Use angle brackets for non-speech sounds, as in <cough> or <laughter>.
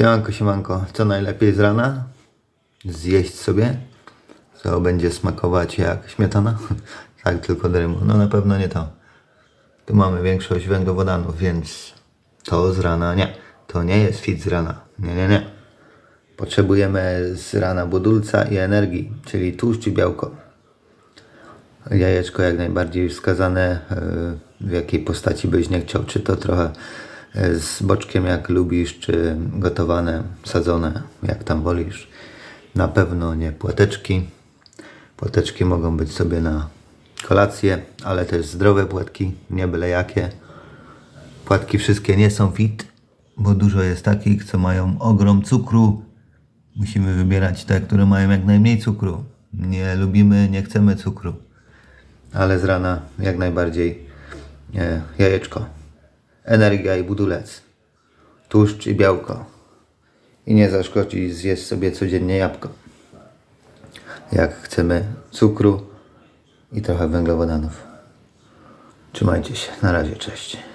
Siemanko, siemanko. Co najlepiej z rana? Zjeść sobie? Co będzie smakować jak śmietana? <laughs> tak, tylko drymu. No na pewno nie to. Tu mamy większość węglowodanów, więc to z rana nie. To nie jest fit z rana. Nie, nie, nie. Potrzebujemy z rana budulca i energii, czyli tłuszcz i białko. Jajeczko jak najbardziej wskazane, e, w jakiej postaci byś nie chciał. Czy to trochę z boczkiem jak lubisz, czy gotowane, sadzone, jak tam wolisz. Na pewno nie płateczki. Płateczki mogą być sobie na kolację, ale też zdrowe płatki, nie byle jakie. Płatki wszystkie nie są fit, bo dużo jest takich, co mają ogrom cukru. Musimy wybierać te, które mają jak najmniej cukru. Nie lubimy, nie chcemy cukru. Ale z rana jak najbardziej e, jajeczko. Energia i budulec. Tłuszcz i białko. I nie zaszkodzi zjeść sobie codziennie jabłko. Jak chcemy cukru i trochę węglowodanów. Trzymajcie się. Na razie, cześć.